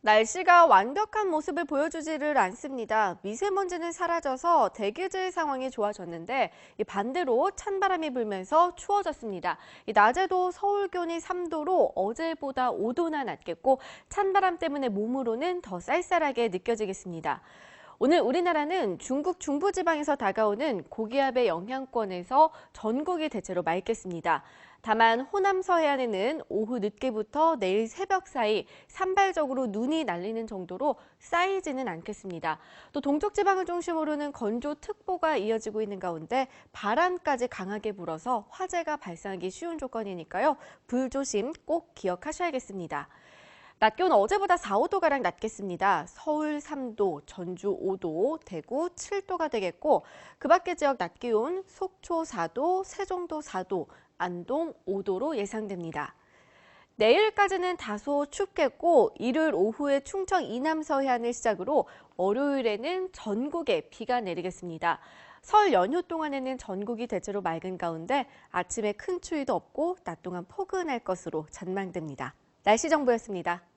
날씨가 완벽한 모습을 보여주지를 않습니다. 미세먼지는 사라져서 대기질 상황이 좋아졌는데 이 반대로 찬바람이 불면서 추워졌습니다. 이 낮에도 서울 기온이 3도로 어제보다 5도나 낮겠고 찬바람 때문에 몸으로는 더 쌀쌀하게 느껴지겠습니다. 오늘 우리나라는 중국 중부지방에서 다가오는 고기압의 영향권에서 전국이 대체로 맑겠습니다. 다만 호남 서해안에는 오후 늦게부터 내일 새벽 사이 산발적으로 눈이 날리는 정도로 쌓이지는 않겠습니다. 또 동쪽 지방을 중심으로는 건조특보가 이어지고 있는 가운데 바람까지 강하게 불어서 화재가 발생하기 쉬운 조건이니까요. 불조심 꼭 기억하셔야겠습니다. 낮 기온 어제보다 4, 5도가량 낮겠습니다. 서울 3도, 전주 5도, 대구 7도가 되겠고 그 밖의 지역 낮 기온 속초 4도, 세종도 4도, 안동 5도로 예상됩니다. 내일까지는 다소 춥겠고 일요일 오후에 충청 이남 서해안을 시작으로 월요일에는 전국에 비가 내리겠습니다. 설 연휴 동안에는 전국이 대체로 맑은 가운데 아침에 큰 추위도 없고 낮 동안 포근할 것으로 전망됩니다. 날씨 정보였습니다.